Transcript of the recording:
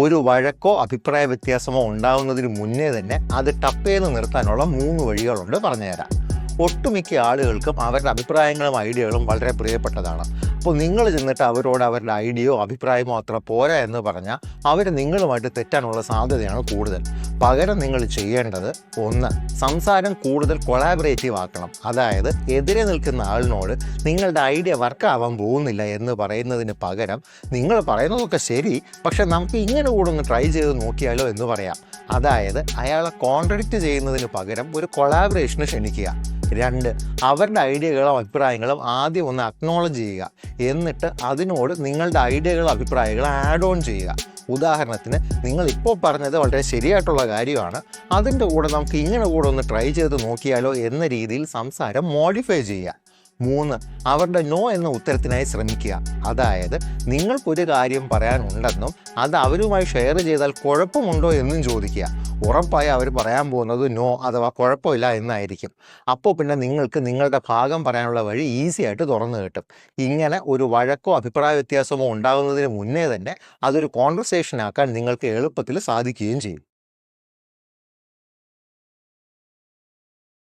ഒരു വഴക്കോ അഭിപ്രായ വ്യത്യാസമോ ഉണ്ടാകുന്നതിന് മുന്നേ തന്നെ അത് ടപ്പേന്ന് നിർത്താനുള്ള മൂന്ന് വഴികളുണ്ട് പറഞ്ഞുതരാം. ഒട്ടുമിക്ക ആളുകൾക്കും അവരുടെ അഭിപ്രായങ്ങളും ഐഡിയകളും വളരെ പ്രിയപ്പെട്ടതാണ്. അപ്പോൾ നിങ്ങൾ ചെന്നിട്ട് അവരോട് അവരുടെ ഐഡിയയോ അഭിപ്രായമോ അത്ര പോരാ എന്ന് പറഞ്ഞാൽ അവർ നിങ്ങളുമായിട്ട് തെറ്റാനുള്ള സാധ്യതയാണ് കൂടുതൽ. പകരം നിങ്ങൾ ചെയ്യേണ്ടത് ഒന്ന് സംസാരം കൂടുതൽ കൊളാബറേറ്റീവ് ആക്കണം. അതായത് എതിരെ നിൽക്കുന്ന ആളിനോട് നിങ്ങളുടെ ഐഡിയ വർക്കാവാൻ പോകുന്നില്ല എന്ന് പറയുന്നതിന് പകരം നിങ്ങൾ പറയുന്നതൊക്കെ ശരി പക്ഷെ നമുക്ക് ഇങ്ങനെ കൂടെ ഒന്ന് ട്രൈ ചെയ്ത് നോക്കിയാലോ എന്ന് പറയാം. അതായത് അയാളെ കോൺട്രഡിക്റ്റ് ചെയ്യുന്നതിന് പകരം ഒരു കൊളാബറേഷന് ക്ഷണിക്കുക. രണ്ട് അവരുടെ ഐഡിയകളും അഭിപ്രായങ്ങളും ആദ്യം ഒന്ന് അക്നോളജ് ചെയ്യുക. എന്നിട്ട് അതിനോട് നിങ്ങളുടെ ഐഡിയകളും അഭിപ്രായങ്ങളും ആഡ് ഓൺ ചെയ്യുക. ഉദാഹരണത്തിന് നിങ്ങൾ ഇപ്പോൾ പറഞ്ഞത് വളരെ ശരിയായിട്ടുള്ള കാര്യമാണ്. അതിന്റെ കൂടെ നമുക്ക് ഇങ്ങനെ കൂടെ ഒന്ന് ട്രൈ ചെയ്ത് നോക്കിയാലോ എന്ന രീതിയിൽ സംസാരം മോഡിഫൈ ചെയ്യുക. മൂന്ന് അവരുടെ നോ എന്ന ഉത്തരത്തിനായി ശ്രമിക്കുക. അതായത് നിങ്ങൾക്കൊരു കാര്യം പറയാനുണ്ടെന്നും അത് അവരുമായി ഷെയർ ചെയ്താൽ കുഴപ്പമുണ്ടോ എന്നും ചോദിക്കുക. ഉറപ്പായി അവർ പറയാൻ പോകുന്നത് നോ അഥവാ കുഴപ്പമില്ല എന്നായിരിക്കും. അപ്പോൾ പിന്നെ നിങ്ങൾക്ക് നിങ്ങളുടെ ഭാഗം പറയാനുള്ള വഴി ഈസി ആയിട്ട് തുറന്നു കിട്ടും. ഇങ്ങനെ ഒരു വഴക്കോ അഭിപ്രായ വ്യത്യാസമോ ഉണ്ടാകുന്നതിന് മുന്നേ തന്നെ അതൊരു കോൺവെർസേഷൻ ആക്കാൻ നിങ്ങൾക്ക് എളുപ്പത്തിൽ സാധിക്കുകയും ചെയ്യും.